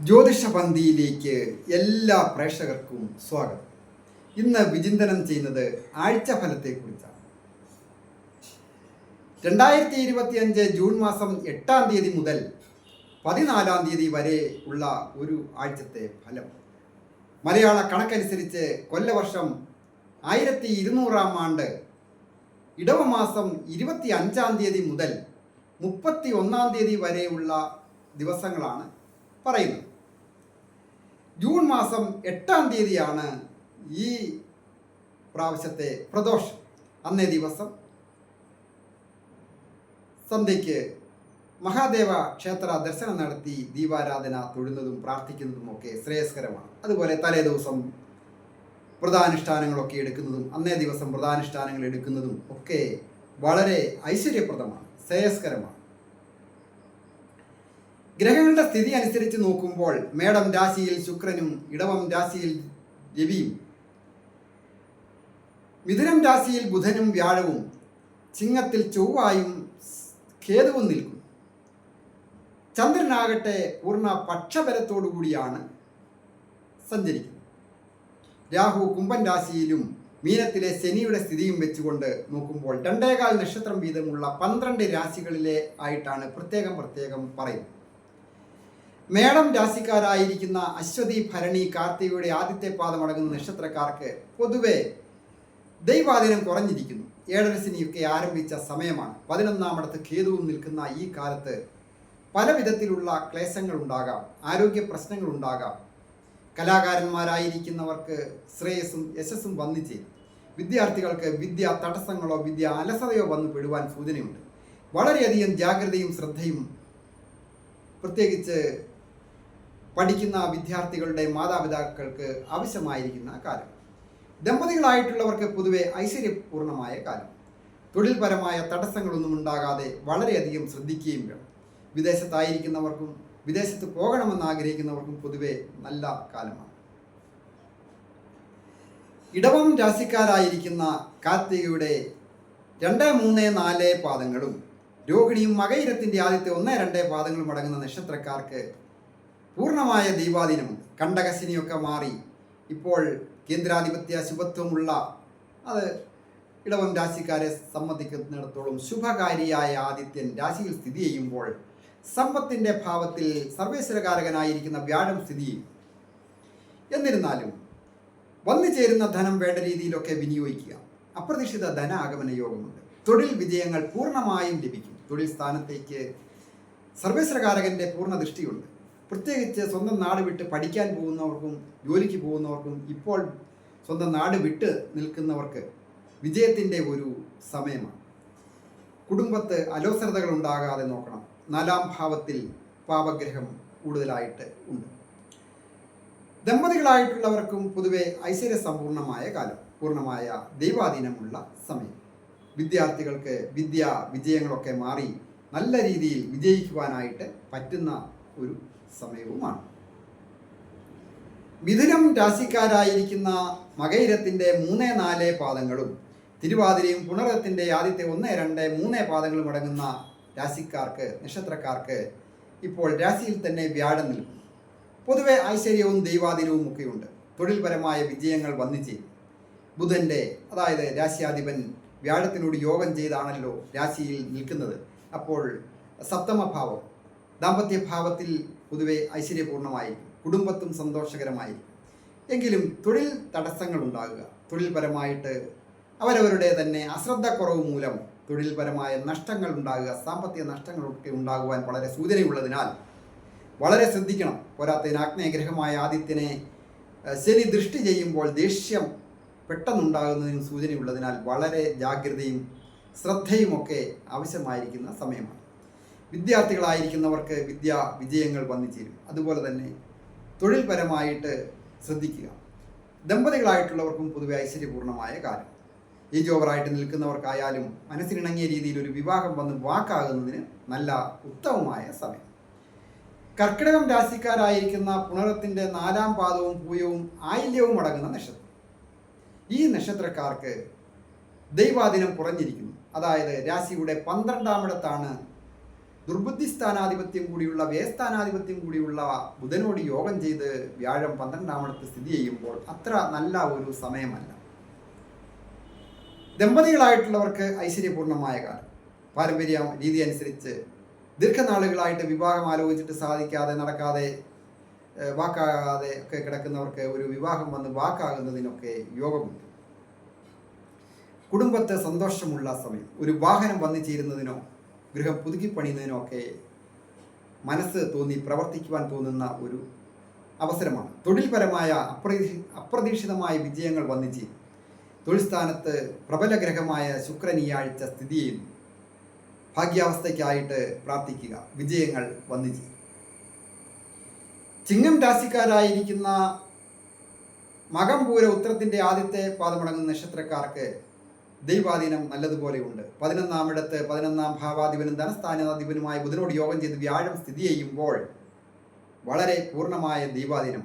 ജ്യോതിഷപന്തിയിലേക്ക് എല്ലാ പ്രേക്ഷകർക്കും സ്വാഗതം. ഇന്ന് വിചിന്തനം ചെയ്യുന്നത് ആഴ്ച ഫലത്തെക്കുറിച്ചാണ് രണ്ടായിരത്തി ഇരുപത്തി അഞ്ച് ജൂൺ മാസം എട്ടാം തീയതി മുതൽ പതിനാലാം തീയതി വരെ ഉള്ള ഒരു ആഴ്ചത്തെ ഫലം. മലയാള കണക്കനുസരിച്ച് കൊല്ലവർഷം ആയിരത്തി ഇരുന്നൂറാം ആണ്ട് ഇടവമാസം ഇരുപത്തി അഞ്ചാം തീയതി മുതൽ മുപ്പത്തി ഒന്നാം തീയതി വരെയുള്ള ദിവസങ്ങളാണ് പറയുന്നത് ജൂൺ മാസം എട്ടാം തീയതിയാണ് ഈ പ്രാവശ്യത്തെ പ്രദോഷം. അന്നേ ദിവസം സന്ധ്യയ്ക്ക് മഹാദേവ ക്ഷേത്ര ദർശനം നടത്തി ദീപാരാധന തൊഴുന്നതും പ്രാർത്ഥിക്കുന്നതും ഒക്കെ ശ്രേയസ്കരമാണ്. അതുപോലെ തലേ ദിവസം വ്രതാനുഷ്ഠാനങ്ങളൊക്കെ എടുക്കുന്നതും അന്നേ ദിവസം വ്രതാനുഷ്ഠാനങ്ങൾ എടുക്കുന്നതും ഒക്കെ വളരെ ഐശ്വര്യപ്രദമാണ് ശ്രേയസ്കരമാണ്. ഗ്രഹങ്ങളുടെ സ്ഥിതി അനുസരിച്ച് നോക്കുമ്പോൾ മേടം രാശിയിൽ ശുക്രനും ഇടവം രാശിയിൽ രവിയും മിഥുനം രാശിയിൽ ബുധനും വ്യാഴവും ചിങ്ങത്തിൽ ചൊവ്വായും കേതുവും നിൽക്കും. ചന്ദ്രനാകട്ടെ പൂർണ പക്ഷപരത്തോടുകൂടിയാണ് സഞ്ചരിക്കുന്നത്. രാഹു കുംഭൻ രാശിയിലും മീനത്തിലെ ശനിയുടെ സ്ഥിതിയും വെച്ചുകൊണ്ട് നോക്കുമ്പോൾ രണ്ടേകാൽ നക്ഷത്രം വീതമുള്ള പന്ത്രണ്ട് രാശികളിലെ ആയിട്ടാണ് പ്രത്യേകം പ്രത്യേകം പറയുന്നത്. മേടം രാശിക്കാരായിരിക്കുന്ന അശ്വതി ഭരണി കാർത്തികയുടെ ആദ്യത്തെ പാദമടങ്ങുന്ന നക്ഷത്രക്കാർക്ക് പൊതുവെ ദൈവാധീനം കുറഞ്ഞിരിക്കുന്നു. ഏഴരസിനിയൊക്കെ ആരംഭിച്ച സമയമാണ്. പതിനൊന്നാമിടത്ത് കേതുവും നിൽക്കുന്ന ഈ കാലത്ത് പല വിധത്തിലുള്ള ക്ലേശങ്ങൾ ഉണ്ടാകാം ആരോഗ്യ പ്രശ്നങ്ങൾ ഉണ്ടാകാം കലാകാരന്മാരായിരിക്കുന്നവർക്ക് ശ്രേയസ്സും യശസ്സും വന്നു ചേരും. വിദ്യാർത്ഥികൾക്ക് വിദ്യ തടസ്സങ്ങളോ വിദ്യ അലസതയോ വന്നു പെടുവാൻ സൂചനയുണ്ട്. വളരെയധികം ജാഗ്രതയും ശ്രദ്ധയും പ്രത്യേകിച്ച് പഠിക്കുന്ന വിദ്യാർത്ഥികളുടെ മാതാപിതാക്കൾക്ക് ആവശ്യമായിരിക്കുന്ന കാലം ദമ്പതികളായിട്ടുള്ളവർക്ക് പൊതുവെ ഐശ്വര്യപൂർണമായ കാലം തൊഴിൽപരമായ തടസ്സങ്ങളൊന്നും ഉണ്ടാകാതെ വളരെയധികം ശ്രദ്ധിക്കുകയും വേണം. വിദേശത്തായിരിക്കുന്നവർക്കും വിദേശത്ത് പോകണമെന്ന് ആഗ്രഹിക്കുന്നവർക്കും പൊതുവെ നല്ല കാലമാണ്. ഇടവം രാശിക്കാരായിരിക്കുന്ന കാർത്തികയുടെ രണ്ട് മൂന്ന് നാല് പാദങ്ങളും രോഹിണിയും മകയിരത്തിന്റെ ആദ്യത്തെ ഒന്ന് രണ്ട് പാദങ്ങളും അടങ്ങുന്ന നക്ഷത്രക്കാർക്ക് പൂർണമായ ദൈവാധീനമുണ്ട് കണ്ടകശിനിയൊക്കെ മാറി ഇപ്പോൾ കേന്ദ്രാധിപത്യ ശുഭത്വമുള്ള അത് ഇടവൻ രാശിക്കാരെ സംബന്ധിക്കുന്നിടത്തോളം ശുഭകാരിയായ ആദിത്യൻ രാശിയിൽ സ്ഥിതി ചെയ്യുമ്പോൾ സമ്പത്തിന്റെ ഭാവത്തിൽ സർവേശ്വരകാരകനായിരിക്കുന്ന വ്യാഴം സ്ഥിതി എന്നിരുന്നാലും വന്നു ചേരുന്ന ധനം വേണ്ട രീതിയിലൊക്കെ വിനിയോഗിക്കുക. അപ്രതീക്ഷിത ധന ആഗമന യോഗമുണ്ട്. തൊഴിൽ വിജയങ്ങൾ പൂർണമായും ലഭിക്കും. തൊഴിൽ സ്ഥാനത്തേക്ക് സർവേശ്വരകാരകന്റെ പൂർണ ദൃഷ്ടിയുണ്ട്. പ്രത്യേകിച്ച് സ്വന്തം നാട് വിട്ട് പഠിക്കാൻ പോകുന്നവർക്കും ജോലിക്ക് പോകുന്നവർക്കും ഇപ്പോൾ സ്വന്തം നാട് വിട്ട് നിൽക്കുന്നവർക്ക് വിജയത്തിന്റെ ഒരു സമയമാണ്. കുടുംബത്ത് അലോസരതകൾ ഉണ്ടാകാതെ നോക്കണം. നാലാം ഭാവത്തിൽ പാപഗ്രഹം കൂടുതലായിട്ട് ഉണ്ട്. ദമ്പതികളായിട്ടുള്ളവർക്കും പൊതുവെ ഐശ്വര്യസമ്പൂർണമായ കാലം പൂർണമായ ദൈവാധീനമുള്ള സമയം. വിദ്യാർത്ഥികൾക്ക് വിദ്യ വിജയങ്ങളൊക്കെ മാറി നല്ല രീതിയിൽ വിജയിക്കുവാനായിട്ട് പറ്റുന്ന ഒരു സമയവുമാണ്. മിഥുനം രാശിക്കാരായിരിക്കുന്ന മകയിരത്തിന്റെ മൂന്ന് നാല് പാദങ്ങളും തിരുവാതിരയും പുണറത്തിന്റെ ആദ്യത്തെ ഒന്ന് രണ്ട് മൂന്ന് പാദങ്ങളും അടങ്ങുന്ന രാശിക്കാർക്ക് നക്ഷത്രക്കാർക്ക് ഇപ്പോൾ രാശിയിൽ തന്നെ വ്യാഴം നിൽക്കും. പൊതുവെ ഐശ്വര്യവും ദൈവാതിരവും ഒക്കെയുണ്ട്. തൊഴിൽപരമായ വിജയങ്ങൾ വന്നു ചെയ്യും ബുധന്റെ അതായത് രാശിയാധിപൻ വ്യാഴത്തിനോട് യോഗം ചെയ്താണല്ലോ രാശിയിൽ നിൽക്കുന്നത്. അപ്പോൾ സപ്തമഭാവം ദാമ്പത്യഭാവത്തിൽ പൊതുവെ ഐശ്വര്യപൂർണമായിരിക്കും കുടുംബത്തും സന്തോഷകരമായിരിക്കും. എങ്കിലും തൊഴിൽ തടസ്സങ്ങൾ ഉണ്ടാകുക തൊഴിൽപരമായിട്ട് അവരവരുടെ തന്നെ അശ്രദ്ധക്കുറവ് മൂലം തൊഴിൽപരമായ നഷ്ടങ്ങൾ ഉണ്ടാകുക സാമ്പത്തിക നഷ്ടങ്ങളൊക്കെ ഉണ്ടാകുവാൻ വളരെ സൂചനയുള്ളതിനാൽ വളരെ ശ്രദ്ധിക്കണം. പോരാത്തതിന് ആഗ്നേയഗ്രഹമായ ആദിത്യനെ ശനി ദൃഷ്ടി ചെയ്യുമ്പോൾ ദേഷ്യം പെട്ടെന്നുണ്ടാകുന്നതിനും സൂചനയുള്ളതിനാൽ വളരെ ജാഗ്രതയും ശ്രദ്ധയുമൊക്കെ ആവശ്യമായിരിക്കുന്ന സമയമാണ്. വിദ്യാർത്ഥികളായിരിക്കുന്നവർക്ക് വിദ്യ വിജയങ്ങൾ വന്നു ചേരും അതുപോലെ തന്നെ തൊഴിൽപരമായിട്ട് ശ്രദ്ധിക്കുക. ദമ്പതികളായിട്ടുള്ളവർക്കും പൊതുവെ ഐശ്വര്യപൂർണമായ കാലം. ഏജ് ഓവറായിട്ട് നിൽക്കുന്നവർക്കായാലും മനസ്സിനിണങ്ങിയ രീതിയിൽ ഒരു വിവാഹം വന്ന് വാക്കാകുന്നതിന് നല്ല ഉത്തമമായ സമയം. കർക്കിടകം രാശിക്കാരായിരിക്കുന്ന പുണരത്തിന്റെ നാലാം പാദവും പൂയവും ആയില്യവും അടങ്ങുന്ന നക്ഷത്രം. ഈ നക്ഷത്രക്കാർക്ക് ദൈവാദിനം കുറഞ്ഞിരിക്കുന്നു. അതായത് രാശിയുടെ പന്ത്രണ്ടാമിടത്താണ് ദുർബുദ്ധി സ്ഥാനാധിപത്യം കൂടിയുള്ള വ്യയസ്ഥാനാധിപത്യം കൂടിയുള്ള ബുധനോട് യോഗം ചെയ്ത് വ്യാഴം പന്ത്രണ്ടാമിടത്ത് സ്ഥിതി ചെയ്യുമ്പോൾ അത്ര നല്ല ഒരു സമയമല്ല. ദമ്പതികളായിട്ടുള്ളവർക്ക് ഐശ്വര്യപൂർണമായ കാലം. പാരമ്പര്യ രീതി അനുസരിച്ച് ദീർഘനാളുകളായിട്ട് വിവാഹം ആലോചിച്ചിട്ട് സാധിക്കാതെ നടക്കാതെ വാക്കാകാതെ ഒക്കെ കിടക്കുന്നവർക്ക് ഒരു വിവാഹം വന്ന് വാക്കാകുന്നതിനൊക്കെ യോഗമുണ്ട്. കുടുംബത്തെ സന്തോഷമുള്ള സമയം. ഒരു വാഹനം വന്നു ചേരുന്നതിനോ ഗൃഹം പുതുക്കി പണിയുന്നതിനോ മനസ്സ് തോന്നി പ്രവർത്തിക്കുവാൻ തോന്നുന്ന ഒരു അവസരമാണ്. തൊഴിൽപരമായ അപ്രതീക്ഷ അപ്രതീക്ഷിതമായ വിജയങ്ങൾ വന്നിച്ച് തൊഴിൽ സ്ഥാനത്ത് പ്രബല ഗ്രഹമായ ശുക്രൻ ഈ ആഴ്ച സ്ഥിതി ചെയ്യുന്നു ഭാഗ്യാവസ്ഥയ്ക്കായിട്ട് പ്രാർത്ഥിക്കുക. വിജയങ്ങൾ വന്നിച്ച്. ചിങ്ങം രാശിക്കാരായിരിക്കുന്ന മകം പൂര ഉത്തരത്തിന്റെ ആദ്യത്തെ പാദമടങ്ങുന്ന നക്ഷത്രക്കാർക്ക് ദൈവാധീനം നല്ലതുപോലെയുണ്ട്. പതിനൊന്നാമിടത്ത് പതിനൊന്നാം ഭാവാധിപനും ധനസ്ഥാനാധിപനുമായ ബുധനോട് യോഗം ചെയ്ത് വ്യാഴം സ്ഥിതി ചെയ്യുമ്പോൾ വളരെ പൂർണമായ ദൈവാധീനം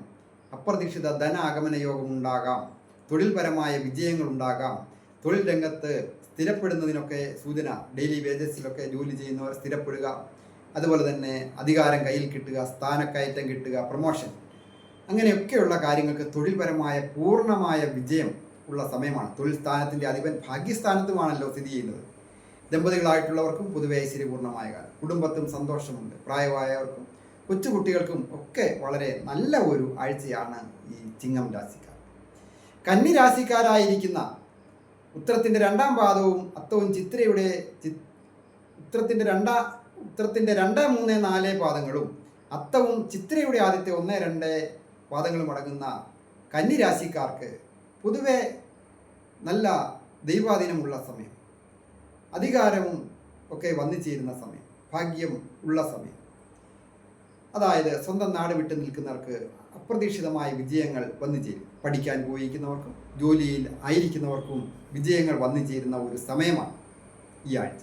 അപ്രതീക്ഷിത ധന ആഗമന യോഗം ഉണ്ടാകാം തൊഴിൽപരമായ വിജയങ്ങൾ ഉണ്ടാകാം. തൊഴിൽ രംഗത്ത് സ്ഥിരപ്പെടുന്നതിനൊക്കെ സൂചന ഡെയിലി വേജസിലൊക്കെ ജോലി ചെയ്യുന്നവർ സ്ഥിരപ്പെടുക അതുപോലെ തന്നെ അധികാരം കയ്യിൽ കിട്ടുക സ്ഥാനക്കയറ്റം കിട്ടുക പ്രൊമോഷൻ. അങ്ങനെയൊക്കെയുള്ള കാര്യങ്ങൾക്ക് തൊഴിൽപരമായ പൂർണമായ വിജയം ഉള്ള സമയമാണ്. തൊഴിൽ സ്ഥാനത്തിന്റെ അധിപൻ ഭാഗ്യസ്ഥാനത്തുമാണല്ലോ സ്ഥിതി ചെയ്യുന്നത്. ദമ്പതികളായിട്ടുള്ളവർക്കും പൊതുവെ ഐശ്വര്യപൂർണമായ കാലം. കുടുംബത്തും സന്തോഷമുണ്ട്. പ്രായമായവർക്കും കൊച്ചുകുട്ടികൾക്കും ഒക്കെ വളരെ നല്ല ഒരു ആഴ്ചയാണ് ഈ ചിങ്ങം രാശിക്കാർ. കന്നി രാശിക്കാരായിരിക്കുന്ന ഉത്തരത്തിന്റെ രണ്ടാം പാദവും അത്തവും ചിത്രയുടെ ഉത്തരത്തിന്റെ രണ്ടാ ഉത്തരത്തിന്റെ രണ്ട് മൂന്ന് നാല് പാദങ്ങളും അത്തവും ചിത്രയുടെ ആദ്യത്തെ ഒന്ന് രണ്ട് പാദങ്ങളും അടങ്ങുന്ന കന്നി രാശിക്കാർക്ക് പൊതുവെ നല്ല ദൈവാധീനമുള്ള സമയം. അധികാരവും ഒക്കെ വന്നു ചേരുന്ന സമയം. ഭാഗ്യം ഉള്ള സമയം. അതായത് സ്വന്തം നാട് വിട്ടു നിൽക്കുന്നവർക്ക് അപ്രതീക്ഷിതമായ വിജയങ്ങൾ വന്നു ചേരും പഠിക്കാൻ പോയിരിക്കുന്നവർക്കും ജോലിയിൽ ആയിരിക്കുന്നവർക്കും വിജയങ്ങൾ വന്നു ചേരുന്ന ഒരു സമയമാണ് ഈ ആഴ്ച.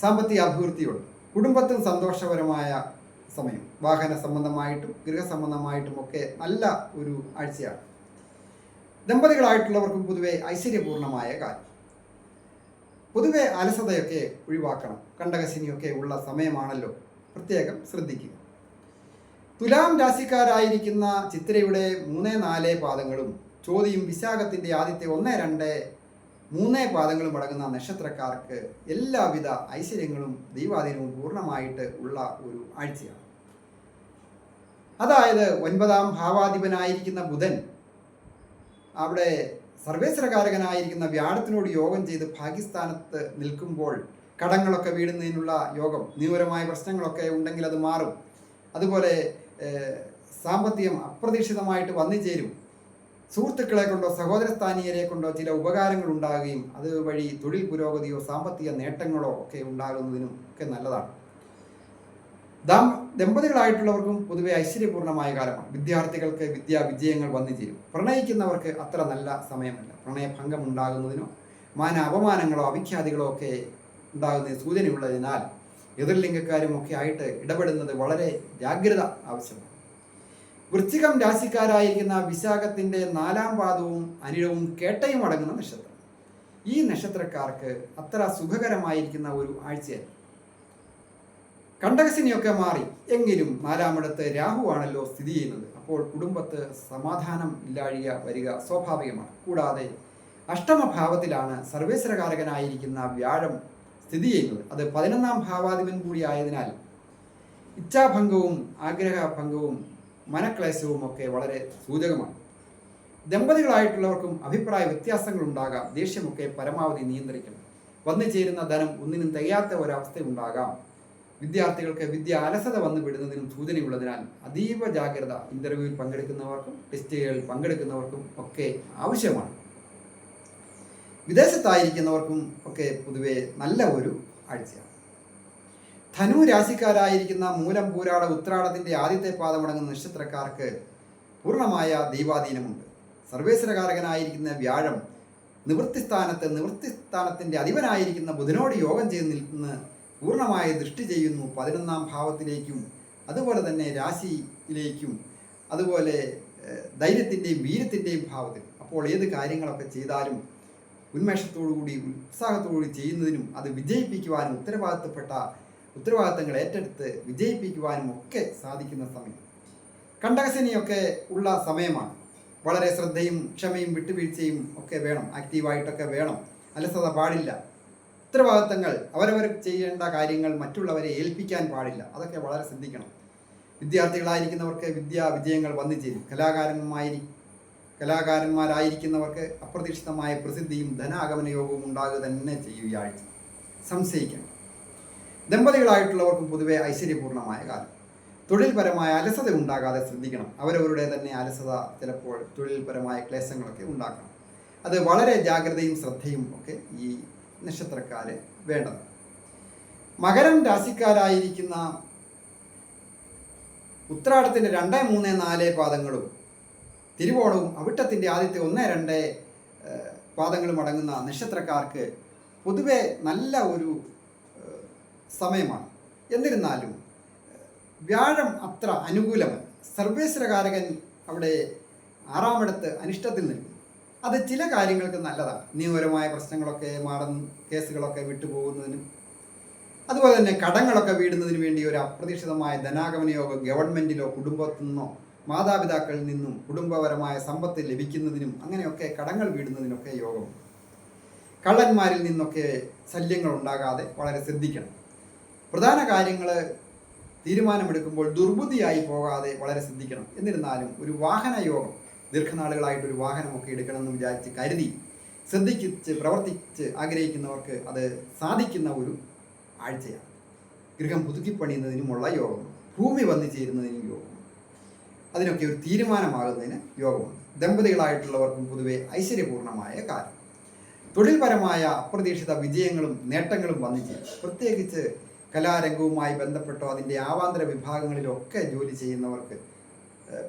സാമ്പത്തിക അഭിവൃദ്ധിയുണ്ട്. കുടുംബത്തും സന്തോഷപരമായ സമയം. വാഹന സംബന്ധമായിട്ടും ഗൃഹസംബന്ധമായിട്ടും ഒക്കെ നല്ല ഒരു ആഴ്ചയാണ്. ദമ്പതികളായിട്ടുള്ളവർക്കും പൊതുവെ ഐശ്വര്യപൂർണമായ കാര്യം. പൊതുവെ അലസതയൊക്കെ ഒഴിവാക്കണം. കണ്ടകശനിയൊക്കെ ഉള്ള സമയമാണല്ലോ പ്രത്യേകം ശ്രദ്ധിക്കുക. തുലാം രാശിക്കാരായിരിക്കുന്ന ചിത്രയുടെ മൂന്ന് നാല് പാദങ്ങളും ചോതിയും വിശാഖത്തിന്റെ ആദ്യത്തെ ഒന്ന് രണ്ട് മൂന്ന് പാദങ്ങളും അടങ്ങുന്ന നക്ഷത്രക്കാർക്ക് എല്ലാവിധ ഐശ്വര്യങ്ങളും ദൈവാധീനവും പൂർണമായിട്ട് ഉള്ള ഒരു ആഴ്ചയാണ്. അതായത് ഒൻപതാം ഭാവാധിപനായിരിക്കുന്ന ബുധൻ അവിടെ സർവേശ്വരകാരകനായിരിക്കുന്ന വ്യാഴത്തിനോട് യോഗം ചെയ്ത് പാകിസ്ഥാനത്ത് നിൽക്കുമ്പോൾ കടങ്ങളൊക്കെ വീടുന്നതിനുള്ള യോഗം നിയമപരമായ പ്രശ്നങ്ങളൊക്കെ ഉണ്ടെങ്കിൽ അത് മാറും. അതുപോലെ സാമ്പത്തികം അപ്രതീക്ഷിതമായിട്ട് വന്നു ചേരും. സുഹൃത്തുക്കളെ കൊണ്ടോ സഹോദരസ്ഥാനീയരെ കൊണ്ടോ ചില ഉപകാരങ്ങൾ ഉണ്ടാകുകയും അതുവഴി തൊഴിൽ പുരോഗതിയോ സാമ്പത്തിക നേട്ടങ്ങളോ ഒക്കെ ഉണ്ടാകുന്നതിനും ഒക്കെ നല്ലതാണ്. ദാം ദമ്പതികളായിട്ടുള്ളവർക്കും പൊതുവെ ഐശ്വര്യപൂർണമായ കാലമാണ്. വിദ്യാർത്ഥികൾക്ക് വിദ്യാ വിജയങ്ങൾ വന്നു ചേരും പ്രണയിക്കുന്നവർക്ക് അത്ര നല്ല സമയമല്ല. പ്രണയഭംഗം ഉണ്ടാകുന്നതിനോ മാന അപമാനങ്ങളോ അവിഖ്യാതികളോ ഒക്കെ ഉണ്ടാകുന്ന സൂചനയുള്ളതിനാൽ എതിർലിംഗക്കാരും ഒക്കെ ആയിട്ട് ഇടപെടുന്നത് വളരെ ജാഗ്രത ആവശ്യമാണ്. വൃശ്ചികം രാശിക്കാരായിരിക്കുന്ന വിശാഖത്തിന്റെ നാലാം പാദവും അനിഴവും കേട്ടയും അടങ്ങുന്ന നക്ഷത്രം. ഈ നക്ഷത്രക്കാർക്ക് അത്ര സുഖകരമായിരിക്കുന്ന ഒരു ആഴ്ചയല്ല. കണ്ടകശിനിയൊക്കെ മാറി. എങ്കിലും നാലാമിടത്ത് രാഹുവാണല്ലോ സ്ഥിതി ചെയ്യുന്നത്. അപ്പോൾ കുടുംബത്ത് സമാധാനം ഇല്ലാഴിക വരിക സ്വാഭാവികമാണ്. കൂടാതെ അഷ്ടമഭാവത്തിലാണ് സർവേശ്വരകാരകനായിരിക്കുന്ന വ്യാഴം സ്ഥിതി ചെയ്യുന്നത്. അത് പതിനൊന്നാം ഭാവാധിപൻ കൂടി ആയതിനാൽ ഇച്ഛാഭംഗവും ആഗ്രഹഭംഗവും മനക്ലേശവും ഒക്കെ വളരെ സൂചകമാണ്. ദമ്പതികളായിട്ടുള്ളവർക്കും അഭിപ്രായ വ്യത്യാസങ്ങൾ ഉണ്ടാകാം ദേഷ്യമൊക്കെ പരമാവധി നിയന്ത്രിക്കണം. വന്നു ചേരുന്ന ധനം ഒന്നിനും തികയാത്ത ഒരവസ്ഥ ഉണ്ടാകാം വിദ്യാർത്ഥികൾക്ക് വിദ്യ അലസത വന്നു വിടുന്നതിനും സൂചനയുള്ളതിനാൽ അതീവ ജാഗ്രത ഇന്റർവ്യൂവിൽ പങ്കെടുക്കുന്നവർക്കും ടെസ്റ്റുകളിൽ പങ്കെടുക്കുന്നവർക്കും ഒക്കെ ആവശ്യമാണ്. വിദേശത്തായിരിക്കുന്നവർക്കും ഒക്കെ പൊതുവെ നല്ല ഒരു ആഴ്ചയാണ്. ധനു രാശിക്കാരായിരിക്കുന്ന മൂലം പൂരാട ഉത്രാടത്തിന്റെ ആദ്യത്തെ പാദമടങ്ങുന്ന നക്ഷത്രക്കാർക്ക് പൂർണമായ ദൈവാധീനമുണ്ട്. സർവേശ്വരകാരകനായിരിക്കുന്ന വ്യാഴം നിവൃത്തിസ്ഥാനത്ത് നിവൃത്തിസ്ഥാനത്തിന്റെ അധിപനായിരിക്കുന്ന ബുധനോട് യോഗം ചെയ്ത് നിൽക്കുന്ന പൂർണമായ ദൃഷ്ടി ചെയ്യുന്നു പതിനൊന്നാം ഭാവത്തിലേക്കും അതുപോലെ തന്നെ രാശിയിലേക്കും അതുപോലെ ധൈര്യത്തിന്റെയും വീര്യത്തിന്റെയും ഭാവത്തിൽ. അപ്പോൾ ഏത് കാര്യങ്ങളൊക്കെ ചെയ്താലും ഉന്മേഷത്തോടുകൂടി ഉത്സാഹത്തോടുകൂടി ചെയ്യുന്നതിനും അത് വിജയിപ്പിക്കുവാനും ഉത്തരവാദിത്തപ്പെട്ട ഉത്തരവാദിത്തങ്ങൾ ഏറ്റെടുത്ത് വിജയിപ്പിക്കുവാനും ഒക്കെ സാധിക്കുന്ന സമയം. കണ്ടകശനിയൊക്കെ ഉള്ള സമയമാണ്. വളരെ ശ്രദ്ധയും ക്ഷമയും വിട്ടുവീഴ്ചയും ഒക്കെ വേണം. ആക്റ്റീവായിട്ടൊക്കെ വേണം. അലസത പാടില്ല. ഉത്തരവാദിത്തങ്ങൾ അവരവർ ചെയ്യേണ്ട കാര്യങ്ങൾ മറ്റുള്ളവരെ ഏൽപ്പിക്കാൻ പാടില്ല. അതൊക്കെ വളരെ ശ്രദ്ധിക്കണം. വിദ്യാർത്ഥികളായിരിക്കുന്നവർക്ക് വിദ്യാ വിജയങ്ങൾ വന്നു ചേരും. കലാകാരന്മാരി കലാകാരന്മാരായിരിക്കുന്നവർക്ക് അപ്രതീക്ഷിതമായ പ്രസിദ്ധിയും ധനാഗമന യോഗവും ഉണ്ടാകുക തന്നെ ചെയ്യും ഈ ആഴ്ച. സംശയിക്കണം. ദമ്പതികളായിട്ടുള്ളവർക്കും പൊതുവെ ഐശ്വര്യപൂർണമായ കാലം. തൊഴിൽപരമായ അലസത ഉണ്ടാകാതെ ശ്രദ്ധിക്കണം. അവരവരുടെ തന്നെ അലസത ചിലപ്പോൾ തൊഴിൽപരമായ ക്ലേശങ്ങളൊക്കെ ഉണ്ടാക്കണം. അത് വളരെ ജാഗ്രതയും ശ്രദ്ധയും ഒക്കെ ഈ നക്ഷത്രക്കാര് വേണ്ടത്. മകരം രാശിക്കാരായിരിക്കുന്ന ഉത്രാടത്തിന്റെ രണ്ട് മൂന്ന് നാല് പാദങ്ങളും തിരുവോണവും അവിട്ടത്തിന്റെ ആദ്യത്തെ ഒന്ന് രണ്ട് പാദങ്ങളും അടങ്ങുന്ന നക്ഷത്രക്കാർക്ക് പൊതുവെ നല്ല ഒരു സമയമാണ്. എന്നിരുന്നാലും വ്യാഴം അത്ര അനുകൂലമല്ല. സർവേശ്വരകാരകൻ അവിടെ ആറാമിടത്ത് അനിഷ്ടത്തിൽ നിൽക്കും അത് ചില കാര്യങ്ങൾക്ക് നല്ലതാണ്. നിയമപരമായ പ്രശ്നങ്ങളൊക്കെ മാറുന്ന കേസുകളൊക്കെ വിട്ടുപോകുന്നതിനും അതുപോലെ തന്നെ കടങ്ങളൊക്കെ വീടുന്നതിന് വേണ്ടി ഒരു അപ്രതീക്ഷിതമായ ധനാഗമന യോഗം ഗവൺമെന്റിലോ കുടുംബത്തിൽ നിന്നോ മാതാപിതാക്കളിൽ നിന്നും കുടുംബപരമായ സമ്പത്ത് ലഭിക്കുന്നതിനും അങ്ങനെയൊക്കെ കടങ്ങൾ വീടുന്നതിനൊക്കെ യോഗം. കള്ളന്മാരിൽ നിന്നൊക്കെ ശല്യങ്ങൾ ഉണ്ടാകാതെ വളരെ ശ്രദ്ധിക്കണം. പ്രധാന കാര്യങ്ങൾ തീരുമാനമെടുക്കുമ്പോൾ ദുർബുദ്ധിയായി പോകാതെ വളരെ ശ്രദ്ധിക്കണം. എന്നിരുന്നാലും ഒരു വാഹന യോഗം ദീർഘനാളുകളായിട്ട് ഒരു വാഹനമൊക്കെ എടുക്കണമെന്ന് വിചാരിച്ച് കരുതി ശ്രദ്ധിച്ച് പ്രവർത്തിച്ച് ആഗ്രഹിക്കുന്നവർക്ക് അത് സാധിക്കുന്ന ഒരു ആഴ്ചയാണ്. ഗൃഹം പുതുക്കിപ്പണിയുന്നതിനുമുള്ള യോഗം ഭൂമി വന്നു ചേരുന്നതിനും യോഗം. അതിനൊക്കെ ഒരു തീരുമാനമാകുന്നതിന് യോഗമാണ്. ദമ്പതികളായിട്ടുള്ളവർക്കും പൊതുവെ ഐശ്വര്യപൂർണമായ കാലം തൊഴിൽപരമായ അപ്രതീക്ഷിത വിജയങ്ങളും നേട്ടങ്ങളും വന്നു ചേരും. പ്രത്യേകിച്ച് കലാരംഗവുമായി ബന്ധപ്പെട്ടോ അതിന്റെ ആവാന്തര വിഭാഗങ്ങളിലൊക്കെ ജോലി ചെയ്യുന്നവർക്ക്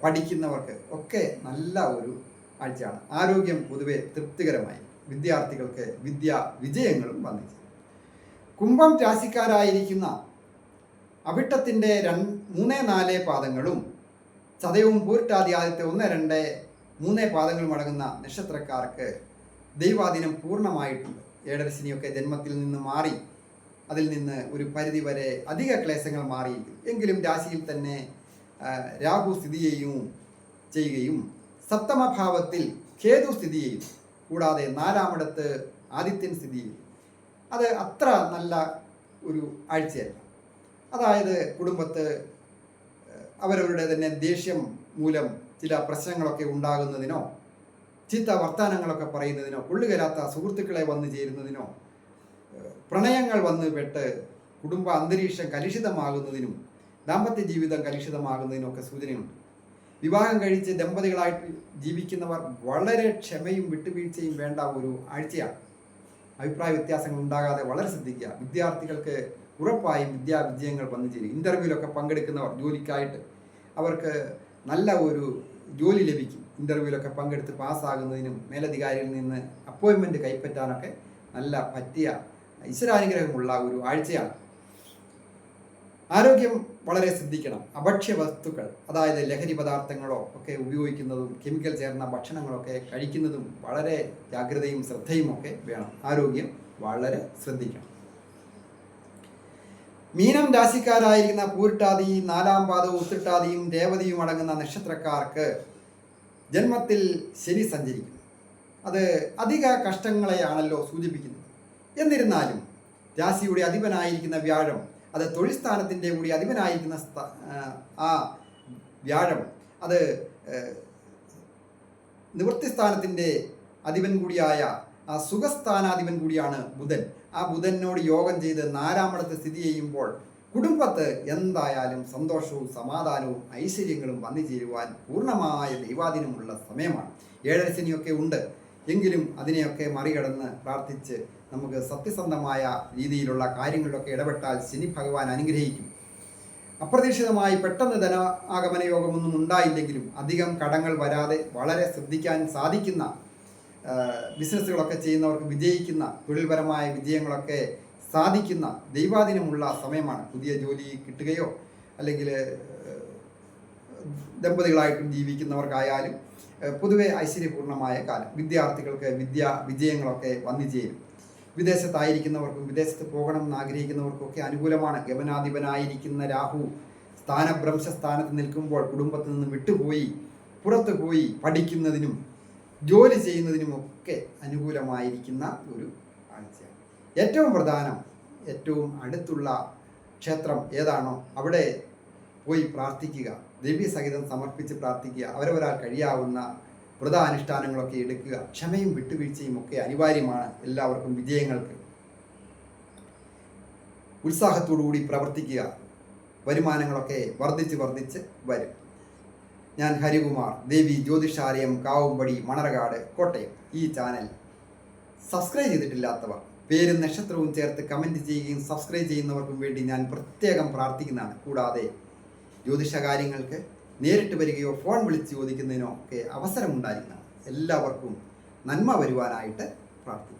പഠിക്കുന്നവർക്ക് ഒക്കെ നല്ല ഒരു ആഴ്ചയാണ് ആരോഗ്യം പൊതുവെ തൃപ്തികരമായി വിദ്യാർത്ഥികൾക്ക് വിദ്യാ വിജയങ്ങളും വന്നിച്ചു കുംഭം രാശിക്കാരായിരിക്കുന്ന അവിട്ടത്തിന്റെ രണ്ട് മൂന്ന് നാല് പാദങ്ങളും ചതയവും പൂരിട്ടാതി ആദ്യത്തെ ഒന്ന് രണ്ട് മൂന്ന് പാദങ്ങളും അടങ്ങുന്ന നക്ഷത്രക്കാർക്ക് ദൈവാധീനം പൂർണമായിട്ടുണ്ട്. ഏഴരശിനിയൊക്കെ ജന്മത്തിൽ നിന്ന് മാറി അതിൽ നിന്ന് ഒരു പരിധി വരെ അധിക ക്ലേശങ്ങൾ മാറിയിരിക്കും എങ്കിലും രാശിയിൽ തന്നെ രാഹു സ്ഥിതി ചെയ്യും ചെയ്യുകയും സപ്തമഭാവത്തിൽ കേതു സ്ഥിതി ചെയ്യും. കൂടാതെ നാലാമിടത്ത് ആദിത്യൻ സ്ഥിതി ചെയ്യും. അത് അത്ര നല്ല ഒരു ആഴ്ചയല്ല. അതായത് കുടുംബത്ത് അവരവരുടെ തന്നെ ദേഷ്യം മൂലം ചില പ്രശ്നങ്ങളൊക്കെ ഉണ്ടാകുന്നതിനോ ചീത്ത വർത്തമാനങ്ങളൊക്കെ പറയുന്നതിനോ കൊള്ളുകരാത്ത സുഹൃത്തുക്കളെ വന്നു ചേരുന്നതിനോ പ്രണയങ്ങൾ വന്ന് പെട്ട് കുടുംബ അന്തരീക്ഷം കലുഷിതമാകുന്നതിനും ദാമ്പത്യ ജീവിതം കലുഷിതമാകുന്നതിനൊക്കെ സൂചനയുണ്ട്. വിവാഹം കഴിച്ച് ദമ്പതികളായിട്ട് ജീവിക്കുന്നവർ വളരെ ക്ഷമയും വിട്ടുവീഴ്ചയും വേണ്ട ഒരു ആഴ്ചയാണ്. അഭിപ്രായ വ്യത്യാസങ്ങൾ ഉണ്ടാകാതെ വളരെ ശ്രദ്ധിക്കുക. വിദ്യാർത്ഥികൾക്ക് ഉറപ്പായും വിദ്യാവിജയങ്ങൾ വന്നു ചേരും. ഇന്റർവ്യൂവിലൊക്കെ പങ്കെടുക്കുന്നവർ ജോലിക്കായിട്ട് അവർക്ക് നല്ല ഒരു ജോലി ലഭിക്കും. ഇന്റർവ്യൂവിലൊക്കെ പങ്കെടുത്ത് പാസ്സാകുന്നതിനും മേലധികാരിയിൽ നിന്ന് അപ്പോയിൻമെന്റ് കൈപ്പറ്റാനൊക്കെ നല്ല പറ്റിയ ഈശ്വരാനുഗ്രഹമുള്ള ഒരു ആഴ്ചയാണ്. ആരോഗ്യം വളരെ ശ്രദ്ധിക്കണം. അഭക്ഷ്യ വസ്തുക്കൾ അതായത് ലഹരി പദാർത്ഥങ്ങളോ ഒക്കെ ഉപയോഗിക്കുന്നതും കെമിക്കൽ ചേർന്ന ഭക്ഷണങ്ങളൊക്കെ കഴിക്കുന്നതും വളരെ ജാഗ്രതയും ശ്രദ്ധയും ഒക്കെ വേണം. ആരോഗ്യം വളരെ ശ്രദ്ധിക്കണം. മീനം രാശിക്കാരായിരിക്കുന്ന പൂരിട്ടാതി നാലാം പാദവും ഉത്തിട്ടാതിയും രേവതിയും അടങ്ങുന്ന നക്ഷത്രക്കാർക്ക് ജന്മത്തിൽ ശനി സഞ്ചരിക്കും. അത് അധിക കഷ്ടങ്ങളെയാണല്ലോ സൂചിപ്പിക്കുന്നത്. എന്നിരുന്നാലും രാശിയുടെ അധിപനായിരിക്കുന്ന വ്യാഴം അത് തൊഴിൽ സ്ഥാനത്തിന്റെ കൂടി അധിപനായിരിക്കുന്ന ആ, വ്യാഴം അത് നിവൃത്തി സ്ഥാനത്തിന്റെ അധിപൻ കൂടിയായ ആ സുഖസ്ഥാനാധിപൻ കൂടിയാണ് ബുധൻ. ആ ബുധനോട് യോഗം ചെയ്ത് നാലാമിടത്ത് സ്ഥിതി ചെയ്യുമ്പോൾ കുടുംബത്ത് എന്തായാലും സന്തോഷവും സമാധാനവും ഐശ്വര്യങ്ങളും വന്നു ചേരുവാൻ പൂർണമായ ദൈവാധീനമുള്ള സമയമാണ്. ഏഴരശനിയൊക്കെ ഉണ്ട്. എങ്കിലും അതിനെയൊക്കെ മറികടന്ന് പ്രാർത്ഥിച്ച് നമുക്ക് സത്യസന്ധമായ രീതിയിലുള്ള കാര്യങ്ങളിലൊക്കെ ഇടപെട്ടാൽ ശനി ഭഗവാൻ അനുഗ്രഹിക്കും. അപ്രതീക്ഷിതമായി പെട്ടെന്ന് ധന ആഗമന യോഗമൊന്നും ഉണ്ടായില്ലെങ്കിലും അധികം കടങ്ങൾ വരാതെ വളരെ ശ്രദ്ധിക്കാൻ സാധിക്കുന്ന ബിസിനസ്സുകളൊക്കെ ചെയ്യുന്നവർക്ക് വിജയിക്കുന്ന തൊഴിൽപരമായ വിജയങ്ങളൊക്കെ സാധിക്കുന്ന ദൈവാധീനമുള്ള സമയമാണ്. പുതിയ ജോലി കിട്ടുകയോ അല്ലെങ്കിൽ ദമ്പതികളായിട്ടും ജീവിക്കുന്നവർക്കായാലും പൊതുവെ ഐശ്വര്യപൂർണമായ കാലം. വിദ്യാർത്ഥികൾക്ക് വിദ്യ വിജയങ്ങളൊക്കെ വന്നു ചേരും. വിദേശത്തായിരിക്കുന്നവർക്കും വിദേശത്ത് പോകണം എന്ന് ആഗ്രഹിക്കുന്നവർക്കും ഒക്കെ അനുകൂലമാണ്. ഗമനാധിപനായിരിക്കുന്ന രാഹു സ്ഥാനഭ്രംശ സ്ഥാനത്ത് നിൽക്കുമ്പോൾ കുടുംബത്തിൽ നിന്ന് വിട്ടുപോയി പുറത്തു പോയി പഠിക്കുന്നതിനും ജോലി ചെയ്യുന്നതിനും ഒക്കെ അനുകൂലമായിരിക്കുന്ന ഒരു ആഴ്ചയാണ്. ഏറ്റവും പ്രധാനം ഏറ്റവും അടുത്തുള്ള ക്ഷേത്രം ഏതാണോ അവിടെ പോയി പ്രാർത്ഥിക്കുക. ദേവീസഹിതം സമർപ്പിച്ച് പ്രാർത്ഥിക്കുക. അവരവരാൽ കഴിയാവുന്ന വ്രതാനുഷ്ഠാനങ്ങളൊക്കെ എടുക്കുക. ക്ഷമയും വിട്ടുവീഴ്ചയും ഒക്കെ അനിവാര്യമാണ് എല്ലാവർക്കും വിജയങ്ങൾക്ക്. ഉത്സാഹത്തോടുകൂടി പ്രവർത്തിക്കുക. വരുമാനങ്ങളൊക്കെ വർദ്ധിച്ച് വർദ്ധിച്ച് വരും. ഞാൻ ഹരികുമാർ ദേവി ജ്യോതിഷാലയം കാവുംപടി മണർകാട് കോട്ടയം. ഈ ചാനൽ സബ്സ്ക്രൈബ് ചെയ്തിട്ടില്ലാത്തവർ പേരും നക്ഷത്രവും ചേർത്ത് കമന്റ് ചെയ്യുകയും സബ്സ്ക്രൈബ് ചെയ്യുന്നവർക്കും വേണ്ടി ഞാൻ പ്രത്യേകം പ്രാർത്ഥിക്കുന്നതാണ്. കൂടാതെ ജ്യോതിഷ കാര്യങ്ങൾക്ക് നേരിട്ട് വരികയോ ഫോൺ വിളിച്ച് ചോദിക്കുന്നതിനോ ഒക്കെ അവസരമുണ്ടായിരിക്കണം. എല്ലാവർക്കും നന്മ വരുവാനായിട്ട് പ്രാർത്ഥിക്കുന്നു